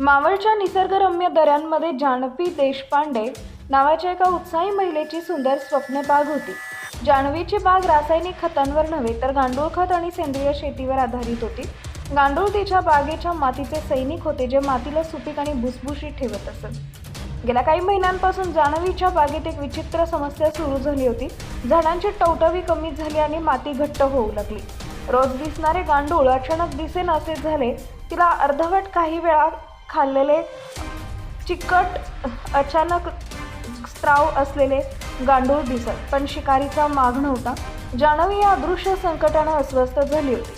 मावळच्या निसर्गरम्य दऱ्यांमध्ये जानवी देशपांडे नावाच्या एका उत्साही महिलेची सुंदर स्वप्न बाग होती. जानवीची बाग रासायनिक खतांवर नव्हे तर गांडूळ खत आणि सेंद्रिय शेतीवर आधारित होती. गांडूळ तिच्या बागेच्या मातीचे सैनिक होते जे मातीला सुपीक आणि भुसभुशीत ठेवत असत. गेल्या काही महिन्यांपासून जानवीच्या बागेत एक विचित्र समस्या सुरू झाली होती. झाडांची टवटवी कमी झाली आणि माती घट्ट होऊ लागली. रोज दिसणारे गांडूळ अचानक दिसेन असे झाले. तिला अर्धवट काही वेळा खाल्लेले चिकट अचानक स्त्राव असलेले गांडूळ दिसत पण शिकारीचा माग नव्हता. जानवी या अदृश्य संकटानं अस्वस्थ झाली होती.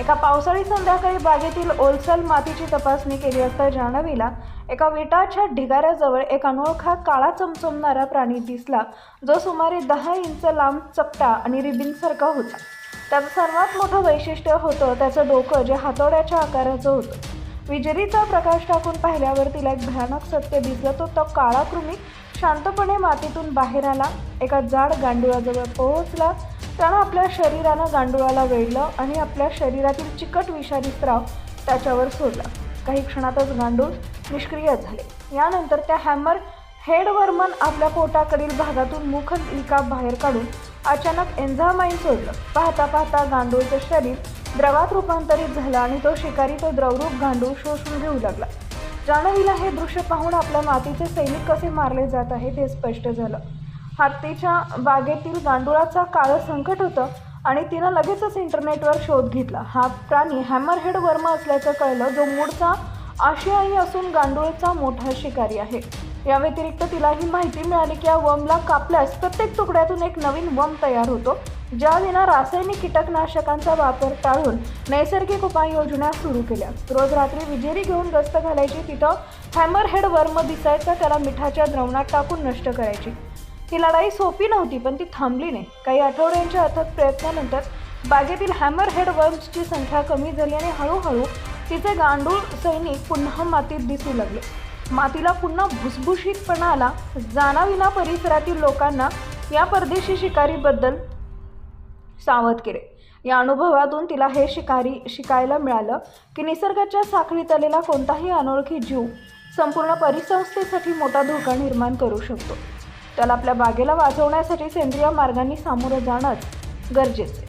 एका पावसाळी संध्याकाळी बागेतील ओलसल मातीची तपासणी केली असता जानवीला एका विटाच्या ढिगाऱ्याजवळ एक अनोळखा काळा चमचमणारा प्राणी दिसला जो सुमारे दहा इंच लांब चपटा आणि रिबिनसारखा होता. त्याचं सर्वात मोठं वैशिष्ट्य होतं त्याचं डोकं जे हातोड्याच्या आकाराचं होतं. विजेरीचा प्रकाश टाकून पाहिल्यावर तिला एक भयानक सत्य दिसलं. तो तो काळा कृमी शांतपणे मातीतून बाहेर आला. एका जाड गांडुळाजवळ पोहोचला. त्यानं आपल्या शरीरानं गांडुळाला वेढलं आणि आपल्या शरीरातील चिकट विषारी स्त्राव त्याच्यावर सोडला. काही क्षणातच गांडूळ निष्क्रिय झाले. यानंतर त्या हॅमर हेडवर्मन आपल्या पोटाकडील भागातून मुखलिका बाहेर काढून अचानक एन्झामाईन सोडलं. पाहता पाहता गांडूळचं शरीर द्रवात रूपांतरित झालं आणि तो शिकारी तो द्रवरूप गांडूळ शोषून घेऊ लागला. जानवीला हे दृश्य पाहून आपल्या मातीचे सैनिक कसे मारले जात आहेत हे स्पष्ट झालं. हत्तीच्या बागेतील गांडुळाचा काळं संकट होतं आणि तिनं लगेचच इंटरनेटवर शोध घेतला. हा प्राणी हॅमरहेड वर्मा असल्याचं कळलं. जो मूळचा आशियाई असून गांडूळचा मोठा शिकारी आहे. या व्यतिरिक्त तिला ही माहिती मिळाली की या वमला कापल्यास प्रत्येक तुकड्यातून एक नवीन वम तयार होतो ज्याविना रासायनिक कीटकनाशकांचा वापर टाळून नैसर्गिक उपाययोजना सुरू केल्या. रोज रात्री विजेरी घेऊन गस्त घालायची तिथं हॅमरहेड वर्म दिसायचा त्याला मिठाच्या द्रवणात टाकून नष्ट करायची. ही लढाई सोपी नव्हती पण ती थांबली नाही. काही आठवड्यांच्या अथक प्रयत्नानंतर बागेतील हॅमरहेड वर्म्सची संख्या कमी झाली आणि हळूहळू तिचे गांडूळ सैनिक पुन्हा मातीत दिसू लागले. मातीला पुन्हा भुसभुशीतपणा आला जाणाविना परिसरातील लोकांना या परदेशी शिकारीबद्दल सावध केले. या अनुभवातून तिला हे शिकारी शिकायला मिळालं की निसर्गाच्या साखळीत आलेला कोणताही अनोळखी जीव संपूर्ण परिसंस्थेसाठी मोठा धोका निर्माण करू शकतो. त्याला आपल्या बागेला वाचवण्यासाठी सेंद्रिय मार्गांनी सामोरं जाणंच गरजेचं